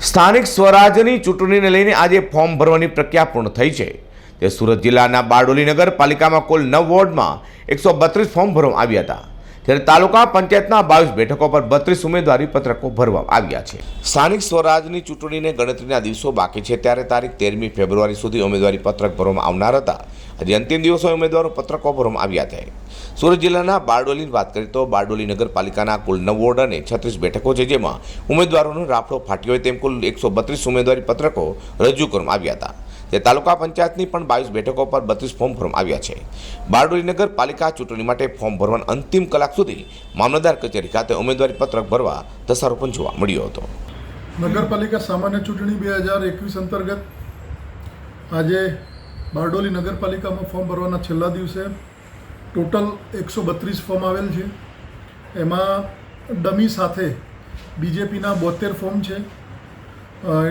સ્થાનિક સ્વરાજ્યની ચૂંટણીને લઈને આજે ફોર્મ ભરવાની પ્રક્રિયા પૂર્ણ થઈ છે. તે સુરત જિલ્લાના બારડોલી નગરપાલિકામાં કુલ નવ વોર્ડમાં એકસો બત્રીસ ફોર્મ ભરવામાં આવ્યા હતા. ત્યારે તાલુકા પંચાયતના બાવીસ બેઠકો પર બત્રીસ ઉમેદવારી પત્રકો ભરવામાં આવ્યા છે. સ્થાનિક સ્વરાજની ચૂંટણીને ગણતરીના દિવસો બાકી છે ત્યારે તારીખ તેરમી ફેબ્રુઆરી સુધી ઉમેદવારી પત્રક ભરવામાં આવનાર હતા. આજે અંતિમ દિવસોએ ઉમેદવારો પત્રકો ભરવામાં આવ્યા છે. સુરત જિલ્લાના બારડોલીની વાત કરીએ તો બારડોલી નગરપાલિકાના કુલ નવ વોર્ડ અને છત્રીસ બેઠકો છે જેમાં ઉમેદવારોનો રાફડો ફાટ્યો હોય તેમ કુલ એકસો બત્રીસ ઉમેદવારી પત્રકો રજૂ કરવામાં આવ્યા હતા. તે તાલુકા પંચાયતની પણ બાવીસ બેઠકો પર બત્રીસ ફોર્મ ભરવામાં આવ્યા છે. બારડોલી નગરપાલિકા ચૂંટણી માટે ફોર્મ ભરવાની અંતિમ કલાક સુધી મામલતદાર કચેરી ખાતે ઉમેદવારી પત્રક ભરવા ધસારો પણ જોવા મળ્યો હતો. નગરપાલિકા સામાન્ય ચૂંટણી બે હજાર એકવીસ અંતર્ગત આજે બારડોલી નગરપાલિકામાં ફોર્મ ભરવાના છેલ્લા દિવસે ટોટલ એકસો બત્રીસ ફોર્મ આવેલ છે. એમાં ડમી સાથે બીજેપીના બોતેર ફોર્મ છે.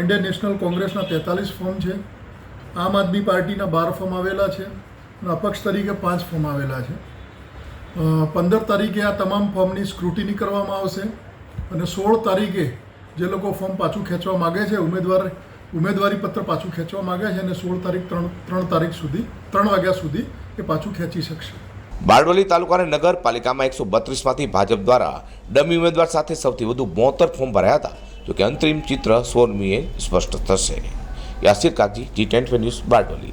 ઇન્ડિયન નેશનલ કોંગ્રેસના તેતાલીસ ફોર્મ છે. આમ આદમી પાર્ટીના બાર ફોર્મ આવેલા છે અને અપક્ષ તરીકે પાંચ ફોર્મ આવેલા છે. પંદર તારીખે આ તમામ ફોર્મની સ્ક્રુટિની કરવામાં આવશે અને સોળ તારીખે જે લોકો ફોર્મ પાછું ખેંચવા માગે છે, ઉમેદવાર, ઉમેદવારી પત્ર પાછું ખેંચવા માગે છે અને સોળ તારીખ ત્રણ ત્રણ તારીખ સુધી, ત્રણ વાગ્યા સુધી એ પાછું ખેંચી શકશે. બારડોલી તાલુકાના નગરપાલિકામાં એકસો બત્રીસમાંથી ભાજપ દ્વારા ડમી ઉમેદવાર સાથે સૌથી વધુ બોતેર ફોર્મ ભરાયા હતા. જોકે અંતરિમ ચિત્ર સોળમીએ સ્પષ્ટ થશે. Yasir Kazi G tent news Bardoli.